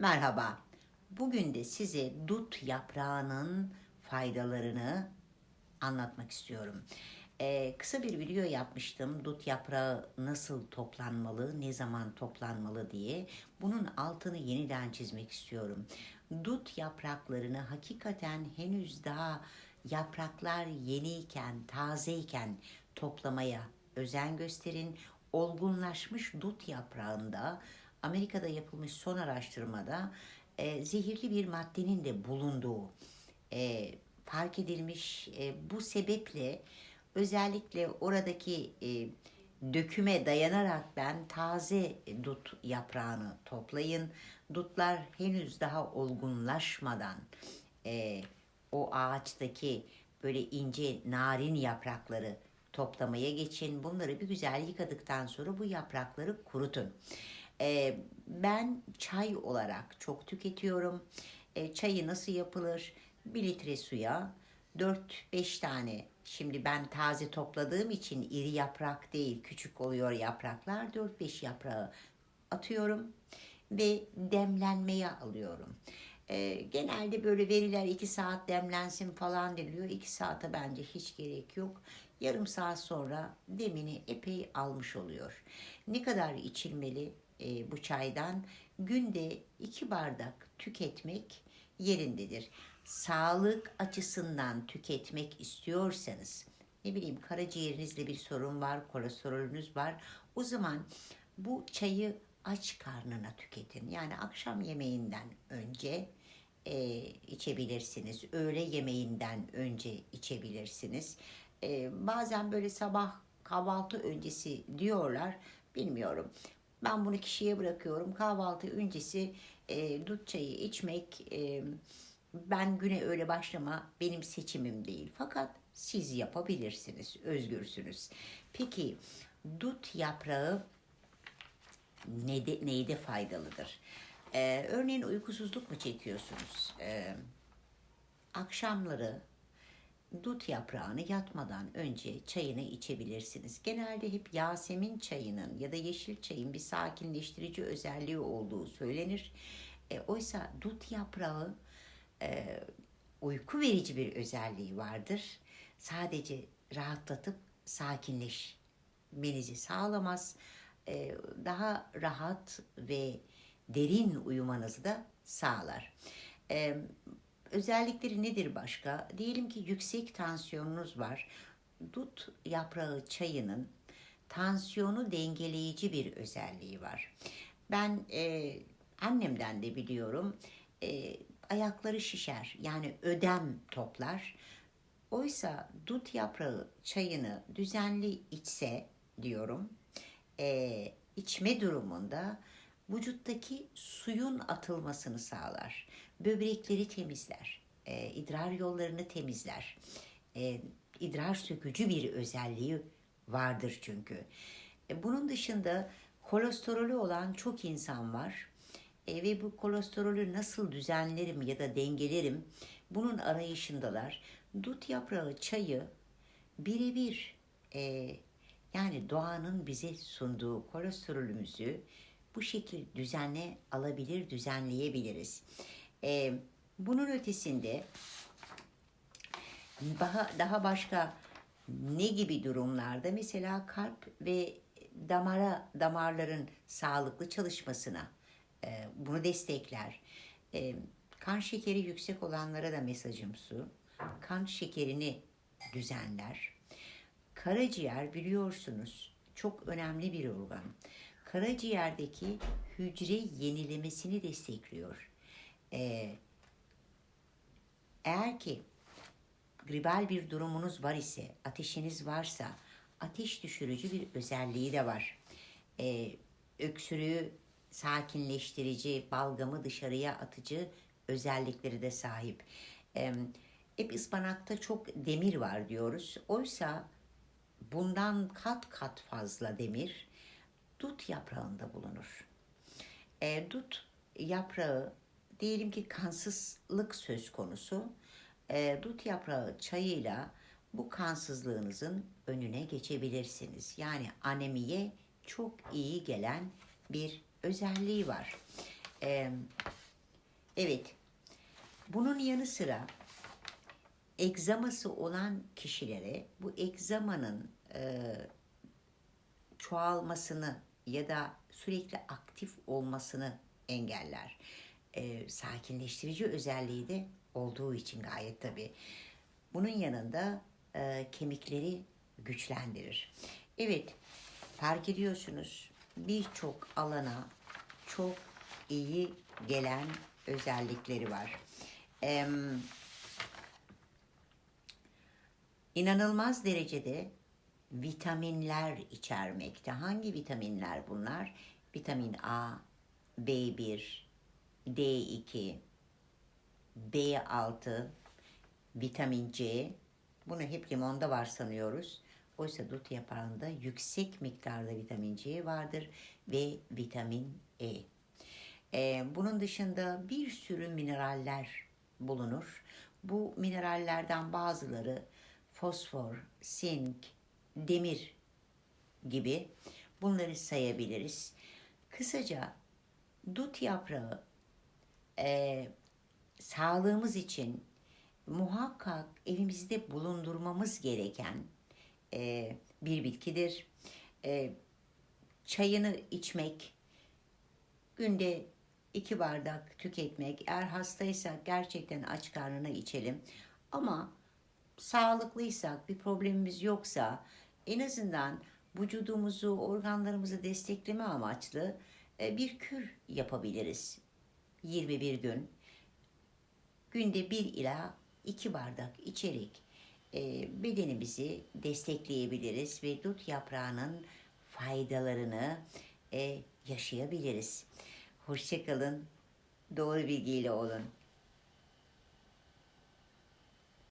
Merhaba. Bugün de size dut yaprağının faydalarını anlatmak istiyorum. Ee, kısa bir video yapmıştım. Dut yaprağı nasıl toplanmalı, ne zaman toplanmalı diye. Bunun altını yeniden çizmek istiyorum. Dut yapraklarını hakikaten henüz daha yapraklar yeniyken, tazeyken toplamaya özen gösterin. Olgunlaşmış dut yaprağında Amerika'da yapılmış son araştırmada e, zehirli bir maddenin de bulunduğu e, fark edilmiş. E, bu sebeple özellikle oradaki e, döküme dayanarak ben taze dut yaprağını toplayın. Dutlar henüz daha olgunlaşmadan e, o ağaçtaki böyle ince narin yaprakları toplamaya geçin. Bunları bir güzel yıkadıktan sonra bu yaprakları kurutun. E, ben çay olarak çok tüketiyorum. E, çayı nasıl yapılır? Bir litre suya 4-5 tane şimdi ben taze topladığım için iri yaprak değil küçük oluyor yapraklar 4-5 yaprağı atıyorum ve demlenmeye alıyorum. E, genelde böyle veriler 2 saat demlensin falan deniliyor. 2 saate bence hiç gerek yok. Yarım saat sonra demini epey almış oluyor. Ne kadar içilmeli e, bu çaydan? Günde 2 bardak tüketmek yerindedir. Sağlık açısından tüketmek istiyorsanız, ne bileyim karaciğerinizde bir sorun var, kolesterolünüz var. O zaman bu çayı aç karnına tüketin. Yani akşam yemeğinden önce e, içebilirsiniz. Öğle yemeğinden önce içebilirsiniz. E, bazen böyle sabah kahvaltı öncesi diyorlar. Bilmiyorum. Ben bunu kişiye bırakıyorum. Kahvaltı öncesi e, dut çayı içmek e, ben güne öyle başlama benim seçimim değil. Fakat siz yapabilirsiniz. Özgürsünüz. Peki dut yaprağı neyde, neyde faydalıdır? Ee, örneğin uykusuzluk mu çekiyorsunuz? Ee, akşamları dut yaprağını yatmadan önce çayını içebilirsiniz. Genelde hep Yasemin çayının ya da yeşil çayın bir sakinleştirici özelliği olduğu söylenir. E, oysa dut yaprağı e, uyku verici bir özelliği vardır. Sadece rahatlatıp sakinleşmenizi sağlamaz. E, daha rahat ve derin uyumanızı da sağlar. E, özellikleri nedir başka? Diyelim ki yüksek tansiyonunuz var. Dut yaprağı çayının tansiyonu dengeleyici bir özelliği var. Ben e, annemden de biliyorum. E, ayakları şişer yani ödem toplar. Oysa dut yaprağı çayını düzenli içse diyorum e, içme durumunda vücuttaki suyun atılmasını sağlar. Böbrekleri temizler, e, idrar yollarını temizler. E, idrar sökücü bir özelliği vardır çünkü. E, bunun dışında kolesterolü olan çok insan var. E, ve bu kolesterolü nasıl düzenlerim ya da dengelerim bunun arayışındalar. Dut yaprağı çayı birebir e, yani doğanın bize sunduğu kolesterolümüzü bu şekil düzenle alabilir, düzenleyebiliriz. E, bunun ötesinde daha, daha başka ne gibi durumlarda mesela kalp ve damara damarların sağlıklı çalışmasına e, bunu destekler. E, kan şekeri yüksek olanlara da mesajım su. Kan şekerini düzenler. Karaciğer biliyorsunuz çok önemli bir organ. Karaciğerdeki hücre yenilemesini destekliyor. E, eğer ki gribal bir durumunuz var ise, ateşiniz varsa, ateş düşürücü bir özelliği de var. Ee, öksürüğü sakinleştirici, balgamı dışarıya atıcı özellikleri de sahip. Ee, hep ıspanakta çok demir var diyoruz. Oysa bundan kat kat fazla demir dut yaprağında bulunur. Ee, dut yaprağı diyelim ki kansızlık söz konusu. Ee, dut yaprağı çayıyla bu kansızlığınızın önüne geçebilirsiniz. Yani anemiye çok iyi gelen bir özelliği var. Ee, Evet. Bunun yanı sıra egzaması olan kişilere bu egzamanın e, çoğalmasını ya da sürekli aktif olmasını engeller. E, sakinleştirici özelliği de olduğu için gayet tabii. Bunun yanında e, kemikleri güçlendirir. Evet, fark ediyorsunuz birçok alana çok iyi gelen özellikleri var. Eee inanılmaz derecede vitaminler içermekte. Hangi vitaminler bunlar? Vitamin A, B1, D2, B6, vitamin C. Bunu hep limonda var sanıyoruz. Oysa dut yaprağında yüksek miktarda vitamin C vardır ve vitamin E. Ee, bunun dışında bir sürü mineraller bulunur. Bu minerallerden bazıları fosfor, sink, demir gibi bunları sayabiliriz. Kısaca dut yaprağı e, sağlığımız için muhakkak evimizde bulundurmamız gereken e, bir bitkidir. E, çayını içmek, günde iki bardak tüketmek, eğer hastaysak gerçekten aç karnına içelim. Ama sağlıklıysak, bir problemimiz yoksa en azından vücudumuzu, organlarımızı destekleme amaçlı bir kür yapabiliriz. 21 gün. Günde 1 ila 2 bardak içerek e, bedenimizi destekleyebiliriz ve dut yaprağının faydalarını e, yaşayabiliriz. Hoşçakalın. Doğru bilgiyle olun.